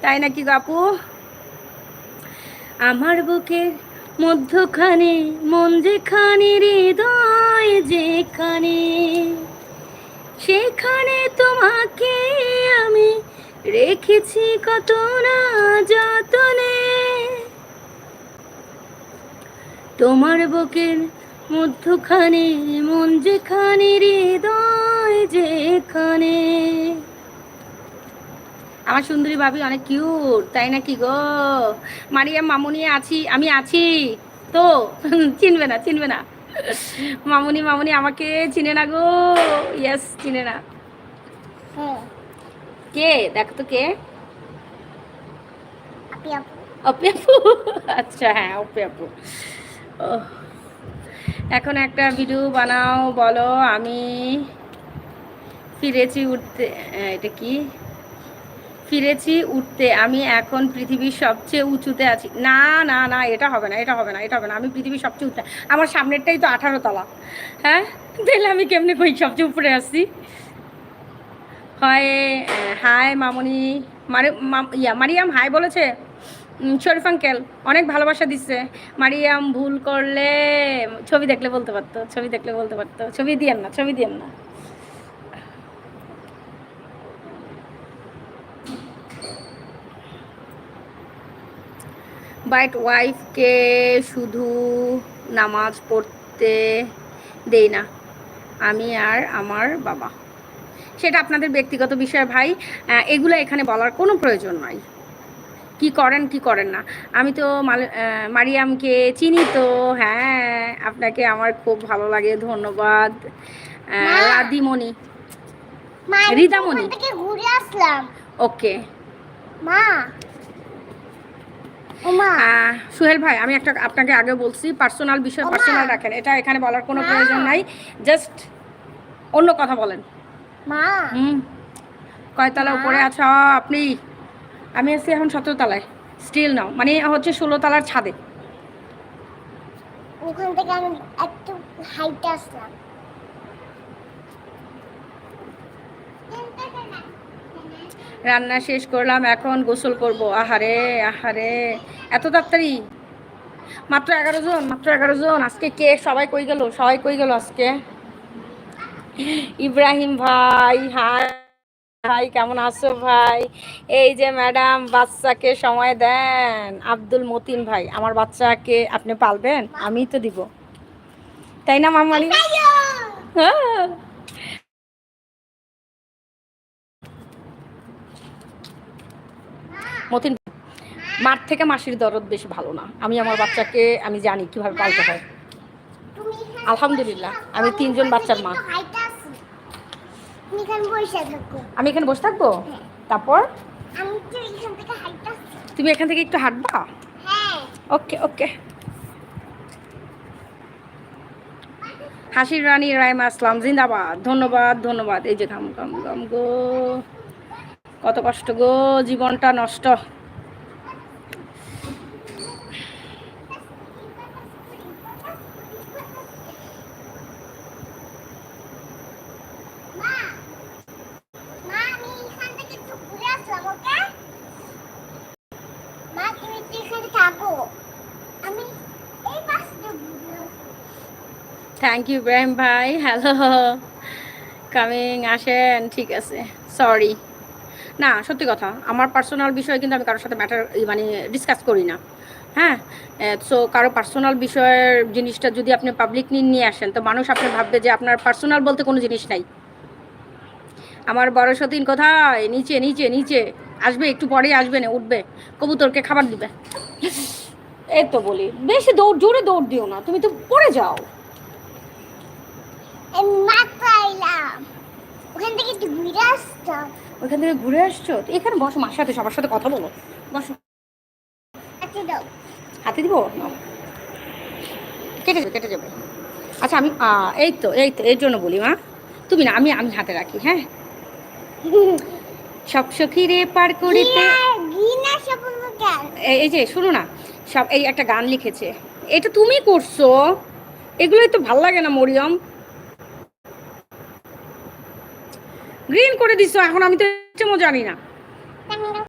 তাই নাকি গাপু? আমার বুকের মধ্যখানে, মন যেখানে, হৃদয় যেখানে, সেখানে তোমাকে আমি রেখেছি কত না যতনে। তোমার বুকের মধ্যখানে, মন যেখানে, হৃদয় যেখানে আমার সুন্দরী ভাবি অনেক কিউট তাই নাকি গো? মারিয়াম মামুনি আছি আমি আছি। তো চিনবে না চিনবে না। মামুনি মামুনি আমাকে চিনে না গো। ইয়েস চিনে না। হ্যাঁ কে? দেখো তো কে? অপি আপু। আচ্ছা হ্যাঁ অপি আপু। ওহ। এখন একটা ভিডিও বানাও বলো আমি ফিরেছি উঠতে এটা কি? ফিরেছি উঠতে। আমি এখন পৃথিবীর সবচেয়ে উঁচুতে আছি। না না না, এটা হবে না, এটা হবে না, এটা হবে না। আমি পৃথিবীর সবচেয়ে উঠতে আমার সামনেরটাই তো আঠারো তলা। হ্যাঁ? তাহলে আমি কেমনি কই সবচেয়ে উপরে আসছি? হয়, হাই মামনি। মারি ইয়া, মারিয়াম, হাই বলেছে? শরীফ আঙ্কেল, অনেক ভালোবাসা দিচ্ছে। মারিয়াম, ভুল করলে ছবি দেখলে বলতে পারতো, ছবি দেখলে বলতে পারতো। ছবি দিয়েন না, ছবি দিয়েন না। বাট ওয়াইফকে শুধু নামাজ পড়তে দেই না আমি আর আমার বাবা। সেটা আপনাদের ব্যক্তিগত বিষয় ভাই এগুলো এখানে বলার কোনো প্রয়োজন নাই। কি করেন কি করেন না। আমি তো মারিয়ামকে চিনি তো হ্যাঁ আপনাকে আমার খুব ভালো লাগে ধন্যবাদ। মা। রাদিমণি। ঘুরে আসলাম। ওকে। মা! সোহেল ভাই আমি একটা আপনাকে আগে বলছি পার্সোনাল বিষয় পার্সোনাল রাখেন। এটা এখানে বলার কোনো প্রয়োজন নাই। জাস্ট অন্য কথা বলেন। মা। হুম। কয়তলা উপরে আছো? আপনি আমি আছি এখন সতেরো তলায় স্টিল নাও মানে হচ্ছে ষোলো তলার ছাদে। ওখান থেকে আমি একটু হাইটে আসলাম। রান্না শেষ করলাম এখন গোসল করব। আহারে আহারে। এত তাড়াতাড়ি? মাত্র এগারো জন মাত্র এগারো জন। আজকে কে? সবাই কই গেল? সবাই কই গেল আজকে? ইব্রাহিম ভাই হাই ভাই কেমন আছো ভাই? এই যে ম্যাডাম বাচ্চাকে সময় দেন। আব্দুল মতিন ভাই আমার বাচ্চাকে আপনি পালবেন? আমিই তো দিব। তাই না মামালি হ্যাঁ। মতিন মার থেকে মাসির দরদ বেশি ভালো না। আমি আমার বাচ্চাকে, আমি জানি কীভাবে পালতে হয়। আলহামদুলিল্লাহ, আমি তিনজন বাচ্চার মা। আমি এখানে বসে থাকব? তারপর? তুমি এখান থেকে একটু হাঁটবা? ওকে ওকে। হাসির রানী রাইমা আসলাম, জিন্দাবাদ। ধন্যবাদ ধন্যবাদ। এই যে ঘাম ঘাম ঘাম গো। কত কষ্ট গো, জীবনটা নষ্ট। থ্যাংক ইউ ইব্রাহিম ভাই। হ্যালো কামিং আসেন। ঠিক আছে। সরি না, সত্যি কথা। আমার পার্সোনাল বিষয়ে কিন্তু আমি কারোর সাথে ম্যাটার মানে ডিসকাস করি না। হ্যাঁ? সো কারও পার্সোনাল বিষয়ের জিনিসটা যদি আপনি পাবলিক নিয়ে আসেন, তো মানুষ আপনি ভাববে যে আপনার পার্সোনাল বলতে কোনো জিনিস নাই। আমার বড় সতীন কোথায়? নিচে নিচে নিচে। আসবে, একটু পরেই আসবে না, উঠবে। কবুতরকে খাবার দিবে। এই তো বলি। বেশি দৌড়, জোরে দৌড় দিও না। তুমি তো পড়ে যাও আমি মাত্র এলাম ওখান থেকে একটু ঘুরে আসতাম ওইখান থেকে ঘুরে আসছো? তো এখানে বসো মার সাথে সবার সাথে কথা বলো। বসো। হাতে দিব। কেটে যাবে কেটে যাবে। আচ্ছা আমি এই তো এই তো এর জন্য বলি মা। তুমি না আমি আমি হাতে রাখি হ্যাঁ? সব সখী রে পার করিতে এই যে শুনো না। সব এই একটা গান লিখেছে। এটা তুমি করছ। এগুলোই তো ভালো লাগে না মরিয়ম। গ্রিন করে দিছো এখন আমি তো জানি না।